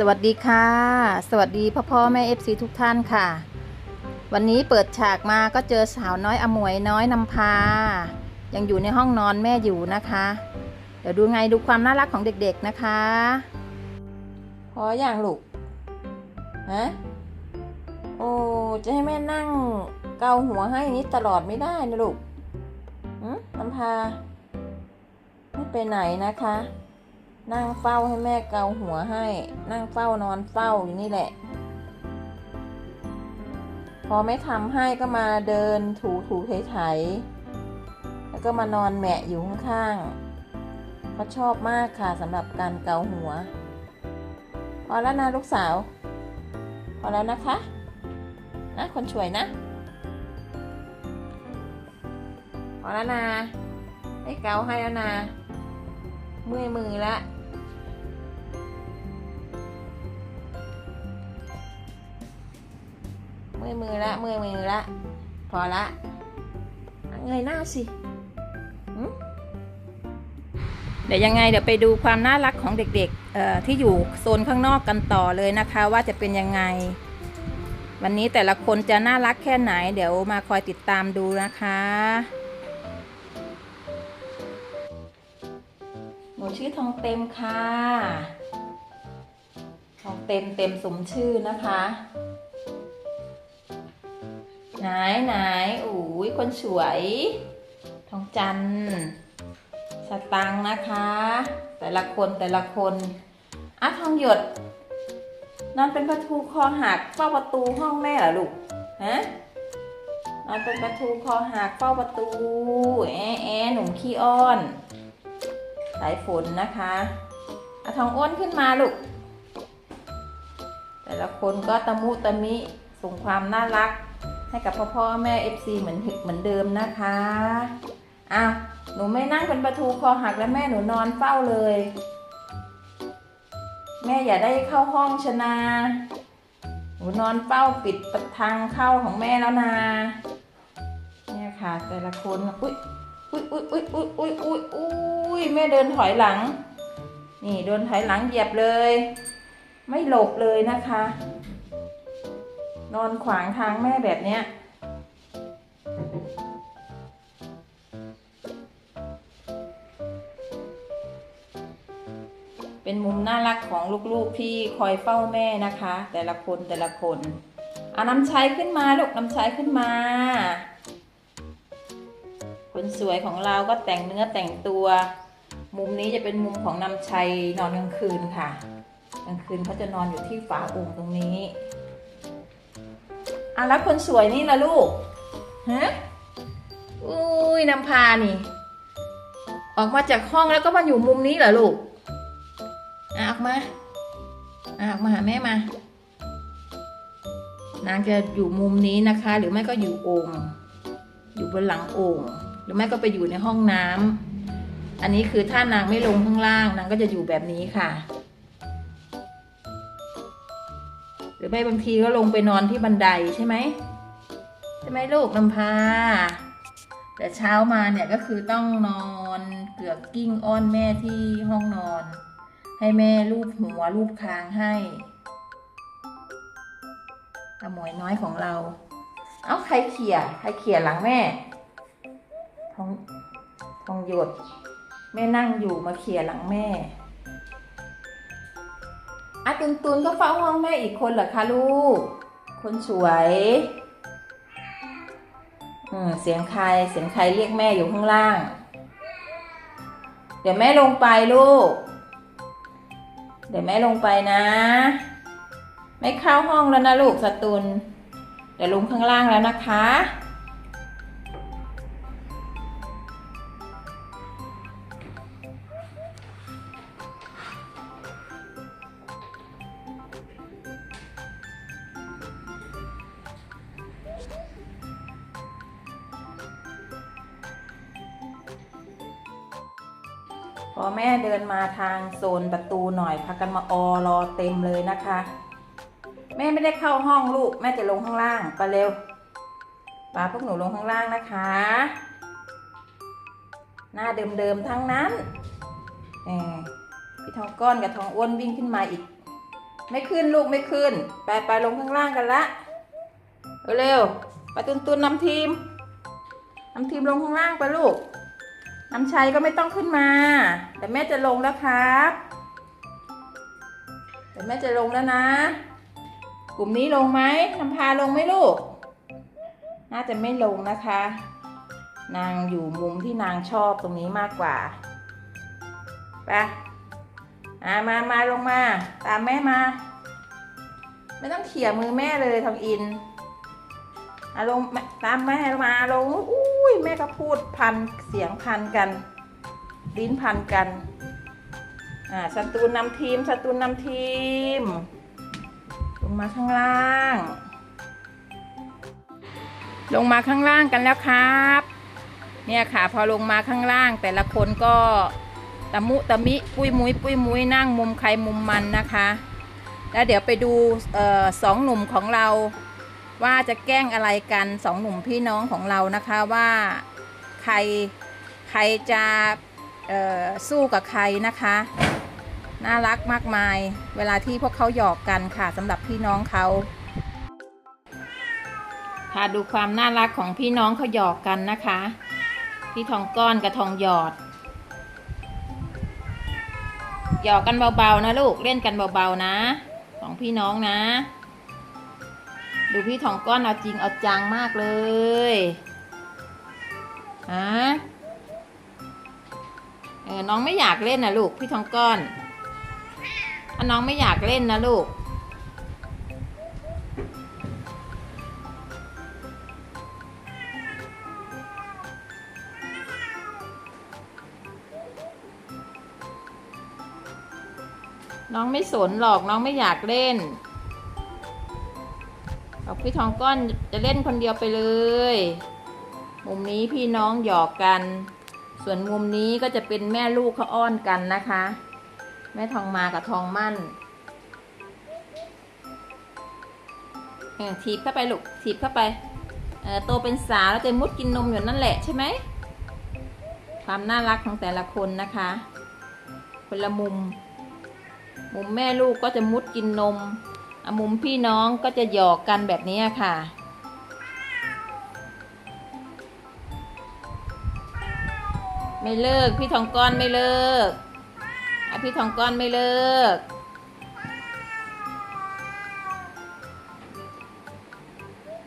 สวัสดีค่ะ สวัสดีพ่อพ่อแม่เอฟซีทุกท่านค่ะ วันนี้เปิดฉากมาก็เจอสาวน้อยอมวยน้อยนำพา ยังอยู่ในห้องนอนแม่อยู่นะคะ เดี๋ยวดูไงดูความน่ารักของเด็กๆนะคะ พออย่างลูกฮะโอ้จะให้แม่นั่งเกาหัวให้อย่างนี้ตลอดไม่ได้นะลูกหืมนำพา ไม่ไปไหนนะคะ นั่งเฝ้าให้แม่เกาหัวให้ นั่งเฝ้านอนเฝ้าอยู่นี่แหละ พอไม่ทำให้ก็มาเดินถูถูไถไถแล้วก็มานอนแมะอยู่ข้างๆเขาชอบมากค่ะสำหรับการเกาหัว พอแล้วนะลูกสาว พอแล้วนะคะนะคนช่วยนะ พอแล้วนะให้เกาให้แล้วนะเมื่อยมือและ มื่อยมือละเมื่อยมือละพอละเงยหน้าสิเดี๋ยวยังไงเดี๋ยวไปดูความน่ารักของเด็กๆที่อยู่โซนข้างนอกกันต่อเลยนะคะ ว่าจะเป็นยังไง วันนี้แต่ละคนจะน่ารักแค่ไหน เดี๋ยวมาคอยติดตามดูนะคะหนูชื่อทองเต็มค่ะ ทองเต็มเต็มสมชื่อนะคะ ไหนไหนอุ้ยคนสวย ทองจันสตังนะคะ แต่ละคนแต่ละคนอะทองหยด นอนเป็นประตูคอหักเฝ้าประตูห้องแม่เหรอลูกฮะนอนเป็นประตูคอหักเฝ้าประตูแอแอหนุ่มขี้อ้อน สายฝนนะคะอาทองอ้นขึ้นมาลูก แต่ละคนก็ตะมุตะมิส่งความน่ารัก ให้กับพ่อพ่อแม่ FC เหมือนเหมือนเดิมนะคะอ้าวหนูไม่นั่งเป็นประตูคอหักแล้วแม่หนูนอนเฝ้าเลย แม่อย่าได้เข้าห้องชนะหนูนอนเฝ้าปิดประทางเข้าของแม่แล้วนะเนี่ยค่ะ แต่ละคนอุ้ยอุ้ยอุ้ยอุ้ยอุ้ยอุ้ยอุ้ยอุ้ยแม่เดินถอยหลัง นี่เดินถอยหลังเหยียบเลย ไม่หลบเลยนะคะ นอนขวางทางแม่แบบเนี้ยเป็นมุมน่ารักของลูกๆที่คอยเฝ้าแม่นะคะ แต่ละคนแต่ละคนเอาน้ำใช้ขึ้นมาลูกน้ำใช้ขึ้นมา คนสวยของเราก็แต่งเนื้อแต่งตัว มุมนี้จะเป็นมุมของน้ำชัยนอนกลางคืนค่ะกลางคืนเขาจะนอนอยู่ที่ฝาโอ่งตรงนี้ อะแล้วคนสวยนี่ล่ะลูกฮะอุ้ยนำพานี่ ออกมาจากห้องแล้วก็มาอยู่มุมนี้เหรอลูกอะออกมาอะออกมาหาแม่มานางจะอยู่มุมนี้นะคะ หรือไม่ก็อยู่โอ่งอยู่บนหลังโอ่งหรือไม่ก็ไปอยู่ในห้องน้ำอันนี้คือถ้านางไม่ลงข้างล่าง นางก็จะอยู่แบบนี้ค่ะ หรือไม่บางทีก็ลงไปนอนที่บันไดใช่ไหมใช่ไหมลูกลำพา แต่เช้ามาเนี่ยก็คือต้องนอนเกือกกิ้งอ้อนแม่ที่ห้องนอน ให้แม่ลูบหัวลูบคางให้ตาหมวยน้อยของเรา เอ้าใครเขี่ยใครเขี่ยหลังแม่ทองทองหยด แม่นั่งอยู่มาเขี่ยหลังแม่ อาตุนตุนก็เฝ้าห้องแม่อีกคนเหรอคะลูก คนสวยอืมเสียงใครเสียงใครเรียกแม่อยู่ข้างล่าง เดี๋ยวแม่ลงไปลูก เดี๋ยวแม่ลงไปนะ ไม่เข้าห้องแล้วนะลูกสตุนเดี๋ยวลงข้างล่างแล้วนะคะ พอแม่เดินมาทางโซนประตูหน่อยพากันมาออรอเต็มเลยนะคะ แม่ไม่ได้เข้าห้องลูก แม่จะลงข้างล่างไปเร็วปาพวกหนูลงข้างล่างนะคะ หน้าเดิมๆทั้งนั้นแหมพี่ทองก้อนกับทองอ้วนวิ่งขึ้นมาอีก ไม่ขึ้นลูกไม่ขึ้น ไปไปลงข้างล่างกันละเร็วไปตุนตุนนำทีมนำทีมลงข้างล่างไปลูก น้ำชัยก็ไม่ต้องขึ้นมา แต่แม่จะลงแล้วครับแต่แม่จะลงแล้วนะ กลุ่มนี้ลงไหมนำพาลงไหมลูก น่าจะไม่ลงนะคะ นางอยู่มุมที่นางชอบตรงนี้มากกว่าไปอ่ามามาลงมา ตามแม่มา ไม่ต้องเขี่ยมือแม่เลยทองอิน อะลงแม่ตามแม่มาลงอุ้ยแม่ก็พูดพันเสียงพันกัน ลิ้นพันกันอ่าสตูนนำทีมสตูนนำทีม ลงมาข้างล่าง ลงมาข้างล่างกันแล้วครับ เนี่ยค่ะพอลงมาข้างล่าง แต่ละคนก็ตะมุตะมิปุยมุยปุยมุยนั่งมุมใครมุมมันนะคะ แล้วเดี๋ยวไปดูออสองหนุ่มของเรา ว่าจะแกล้งอะไรกันสองหนุ่มพี่น้องของเรานะคะว่าใครใครจะสู้กับใครนะคะ น่ารักมากมาย เวลาที่พวกเขาหยอกกันค่ะสำหรับพี่น้องเขาค่ะดูความน่ารักของพี่น้องเขาหยอกกันนะคะ พี่ทองก้อนกับทองหยอด หยอกกันเบาๆนะลูกเล่นกันเบาๆนะสองพี่น้องนะ ดูพี่ทองก้อนเอาจริงเอาจังมากเลยฮะเออน้องไม่อยากเล่นนะลูกพี่ทองก้อนอน้องไม่อยากเล่นนะลูก น้องไม่สนหรอกน้องไม่อยากเล่น บอกพี่ทองก้อนจะเล่นคนเดียวไปเลย มุมนี้พี่น้องหยอกกัน ส่วนมุมนี้ก็จะเป็นแม่ลูกเขาอ้อนกันนะคะ แม่ทองมากับทองมั่นถีบเข้าไปลูกถีบเข้าไปเออโตเป็นสาวแล้วจะมุดกินนมอยู่นั่นแหละใช่ไหม ความน่ารักของแต่ละคนนะคะ คนละมุม มุมแม่ลูกก็จะมุดกินนม มุมพี่น้องก็จะหยอกกันแบบนี้ค่ะ ไม่เลิกพี่ทองก้อนไม่เลิกอพี่ทองก้อนไม่เลิก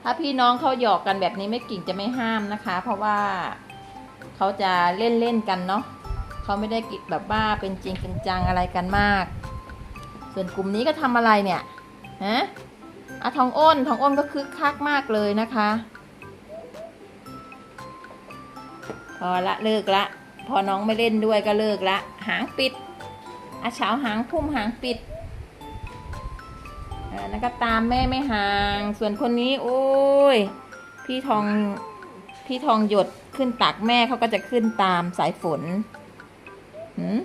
ถ้าพี่น้องเขาหยอกกันแบบนี้ไม่กิ่งจะไม่ห้ามนะคะ เพราะว่าเขาจะเล่นเล่นกันเนาะเขาไม่ได้กิแบบว่าเป็นจริงเป็นจังอะไรกันมาก ส่วนกลุ่มนี้ก็ทำอะไรเนี่ย ฮะอะทองอ้นทองอ้นก็คึกคักมากเลยนะคะ พอละเลิกละ พอน้องไม่เล่นด้วยก็เลิกละ หางปิดอาเช้าหางพุ่มหางปิดอ่านั่นก็ตามแม่ไม่ห่าง ส่วนคนนี้ โอ้ย พี่ทองพี่ทองหยดขึ้นตักแม่เขาก็จะขึ้นตามสายฝนหืม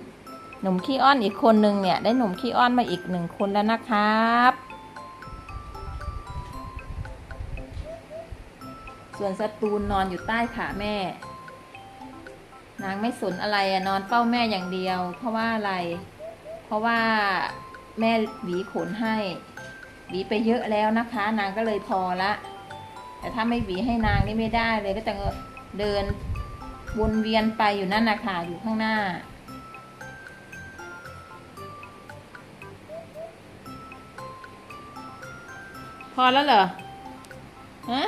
หนุ่มขี้อ้อนอีกคนนึงเนี่ย ได้หนุ่มขี้อ้อนมาอีกหนึ่งคนแล้วนะครับ ส่วนสตูนนอนอยู่ใต้ขาแม่ นางไม่สนอะไรอะนอนเฝ้าแม่อย่างเดียว เพราะว่าอะไร เพราะว่าแม่หวีขนให้หวีไปเยอะแล้วนะคะ นางก็เลยพอละ แต่ถ้าไม่หวีให้นางนี่ไม่ได้เลยก็จะเดินวนเวียนไปอยู่นั่นนะคะอยู่ข้างหน้าพอแล้วเหรอ ฮะ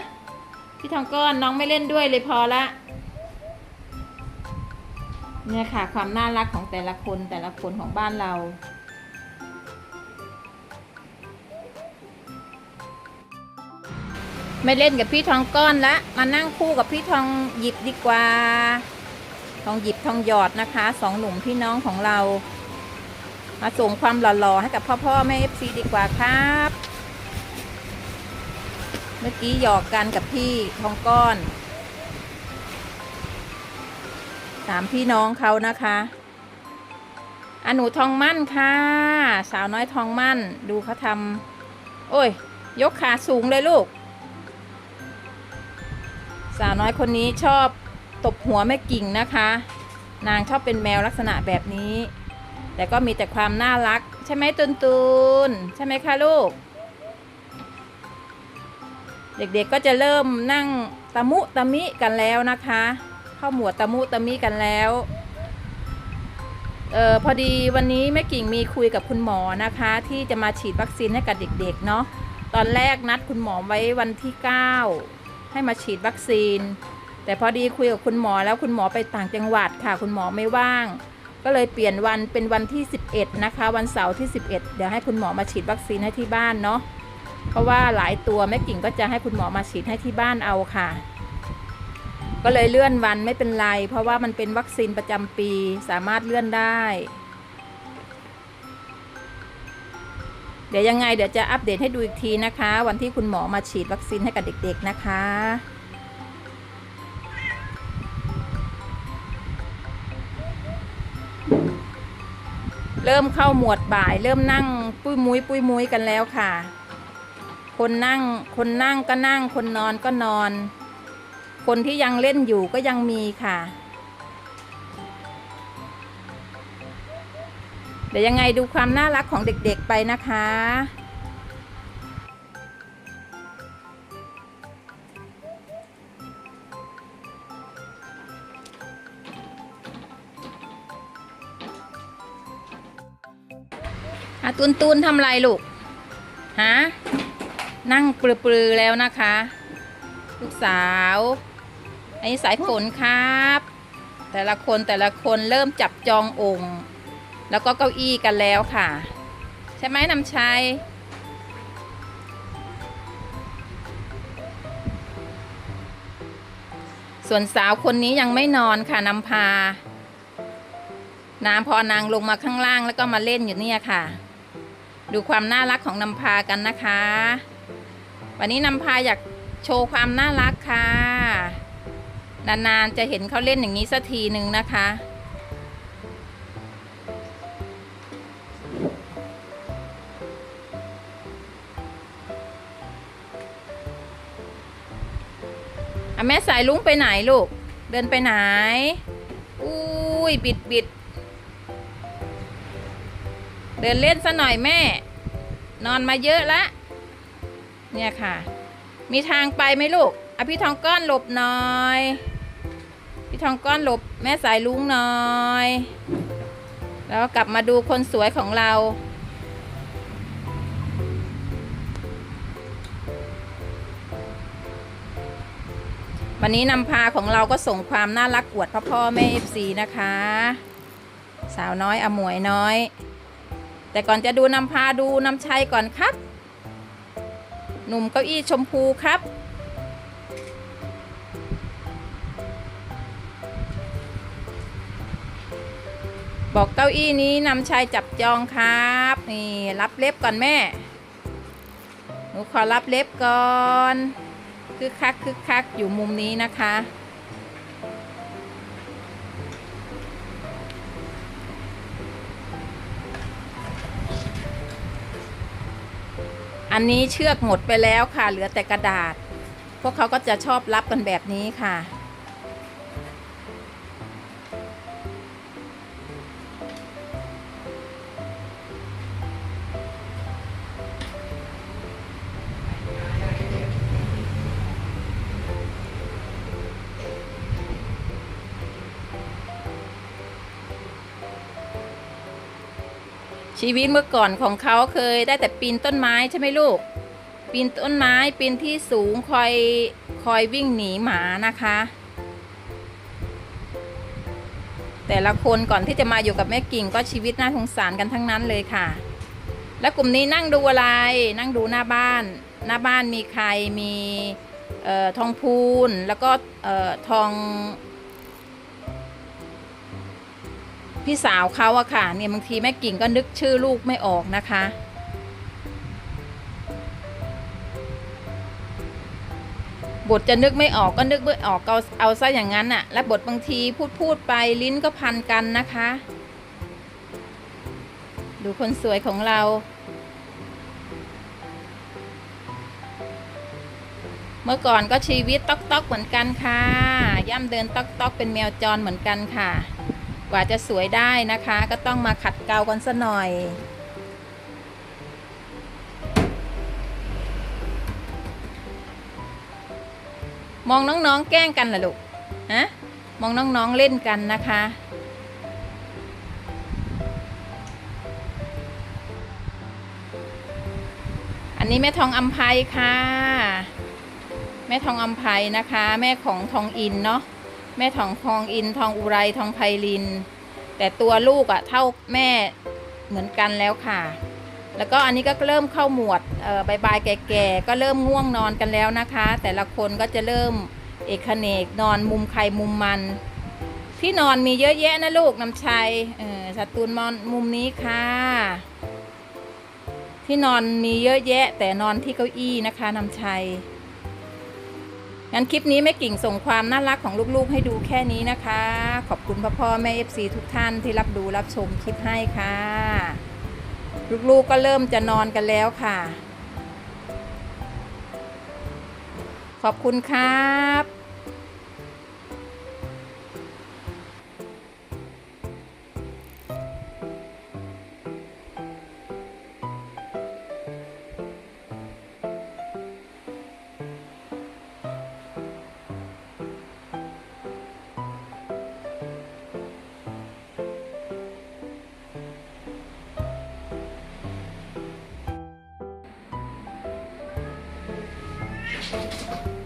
พี่ทองก้อนน้องไม่เล่นด้วยเลยพอละเนี่ยค่ะ ความน่ารักของแต่ละคนแต่ละคนของบ้านเรา ไม่เล่นกับพี่ทองก้อนละมานั่งคู่กับพี่ทองหยิบดีกว่า ทองหยิบทองหยอดนะคะสองหนุ่มพี่น้องของเรา มาส่งความหล่อๆให้กับพ่อพ่อแม่เอฟซีดีกว่าครับ เมื่อกี้หยอกกันกับพี่ทองก้อนสามพี่น้องเขานะคะอะหนูทองมั่นค่ะ สาวน้อยทองมั่น ดูเขาทำโอ้ย ยกขาสูงเลยลูก สาวน้อยคนนี้ชอบตบหัวแม่กิ่งนะคะ นางชอบเป็นแมวลักษณะแบบนี้ แต่ก็มีแต่ความน่ารัก ใช่ไหมตุนตุนใช่ไหมคะลูก เด็กๆก็จะเริ่มนั่งตะมุตะมิกันแล้วนะคะ เข้าหมวดตะมุตะมิกันแล้วเออพอดีวันนี้แม่กิ่งมีคุยกับคุณหมอนะคะ ที่จะมาฉีดวัคซีนให้กับเด็กๆเนาะตอนแรกนัดคุณหมอไว้วันที่ 9 ให้มาฉีดวัคซีน แต่พอดีคุยกับคุณหมอแล้วคุณหมอไปต่างจังหวัดค่ะ คุณหมอไม่ว่าง ก็เลยเปลี่ยนวันเป็นวันที่ 11 นะคะ วันเสาร์ที่ 11 เดี๋ยวให้คุณหมอมาฉีดวัคซีนให้ที่บ้านเนาะ เพราะว่าหลายตัวแม่กิ่งก็จะให้คุณหมอมาฉีดให้ที่บ้านเอาค่ะ ก็เลยเลื่อนวันไม่เป็นไร เพราะว่ามันเป็นวัคซีนประจำปีสามารถเลื่อนได้ เดี๋ยวยังไงเดี๋ยวจะอัปเดตให้ดูอีกทีนะคะ วันที่คุณหมอมาฉีดวัคซีนให้กับเด็ก ๆนะคะเริ่มเข้าหมวดบ่าย เริ่มนั่งปุ้ยมุ้ยปุ้ยมุ้ยกันแล้วค่ะ คนนั่ง คนนั่งก็นั่ง คนนอนก็นอน คนที่ยังเล่นอยู่ก็ยังมีค่ะ เดี๋ยวยังไงดูความน่ารักของเด็กๆไปนะคะอาตุนตุนทำไรลูก ฮะ นั่งปลือๆแล้วนะคะ ลูกสาว อันนี้สายฝนครับ แต่ละคนแต่ละคนเริ่มจับจององค์ แล้วก็เก้าอี้กันแล้วค่ะ ใช่ไหมนำชัยส่วนสาวคนนี้ยังไม่นอนค่ะนำพา น้ำพอนางลงมาข้างล่างแล้วก็มาเล่นอยู่เนี่ยค่ะ ดูความน่ารักของนำพากันนะคะ วันนี้นำพาอยากโชว์ความน่ารักค่ะ นานๆจะเห็นเขาเล่นอย่างนี้สักทีหนึ่งนะคะอะแม่สายลุงไปไหนลูก เดินไปไหน อุ้ยบิดบิดเดินเล่นซะหน่อยแม่ นอนมาเยอะละ เนี่ยค่ะ มีทางไปไหมลูกอพี่ทองก้อนหลบหน่อย พี่ทองก้อนหลบแม่สายลุงหน่อย แล้วกลับมาดูคนสวยของเราวันนี้นำพาของเราก็ส่งความน่ารักอวดพ่อพ่อแม่เอฟซีนะคะ สาวน้อยอมวยน้อย แต่ก่อนจะดูนำพาดูนำชัยก่อนครับ หนุ่มเก้าอี้ชมพูครับ บอกเก้าอี้นี้นำชายจับจองครับ นี่รับเล็บก่อนแม่ หนูขอรับเล็บก่อน คึกคักคึกคักอยู่มุมนี้นะคะ อันนี้เชือกหมดไปแล้วค่ะ เหลือแต่กระดาษ พวกเขาก็จะชอบรับกันแบบนี้ค่ะ ชีวิตเมื่อก่อนของเขาเคยได้แต่ปีนต้นไม้ใช่ไหมลูก ปีนต้นไม้ปีนที่สูงคอยคอยวิ่งหนีหมานะคะ แต่ละคนก่อนที่จะมาอยู่กับแม่กิ่งก็ชีวิตน่าสงสารกันทั้งนั้นเลยค่ะ แล้วกลุ่มนี้นั่งดูอะไร นั่งดูหน้าบ้าน หน้าบ้านมีใครมีออทองพูนแล้วก็ออทอง พี่สาวเขาอะค่ะ เนี่ยบางทีแม่กิ่งก็นึกชื่อลูกไม่ออกนะคะ บทจะนึกไม่ออกก็นึกไม่ออกเอาเอาซะอย่างนั้นอะและบทบางทีพูดพูดไปลิ้นก็พันกันนะคะ ดูคนสวยของเราเมื่อก่อนก็ชีวิตต๊อกต๊อกเหมือนกันค่ะ ย่ำเดินต๊อกต๊อกเป็นแมวจรเหมือนกันค่ะ กว่าจะสวยได้นะคะ ก็ต้องมาขัดเกลากันซะหน่อย มองน้องๆแกล้งกันเหรอลูกฮะมองน้องๆเล่นกันนะคะอันนี้แม่ทองอัมภัยค่ะ แม่ทองอัมภัยนะคะ แม่ของทองอินเนาะ แม่ทองทองอินทองอุไรทองไพลิน แต่ตัวลูกอะเท่าแม่เหมือนกันแล้วค่ะ แล้วก็อันนี้ก็เริ่มเข้าหมวดเออบายบายแก่ๆก็เริ่มง่วงนอนกันแล้วนะคะ แต่ละคนก็จะเริ่มเอกเนกนอนมุมใครมุมมันที่นอนมีเยอะแยะนะลูกน้ำชัยเออสตูนมอนมุมนี้ค่ะ ที่นอนมีเยอะแยะ แต่นอนที่เก้าอี้นะคะน้ำชัย งั้นคลิปนี้แม่กิ่งส่งความน่ารักของลูกๆ ให้ดูแค่นี้นะคะ ขอบคุณพ่อพ่อแม่เอฟซีทุกท่านที่รับดูรับชมคลิปให้ค่ะ ลูกๆก็เริ่มจะนอนกันแล้วค่ะ ขอบคุณครับ เ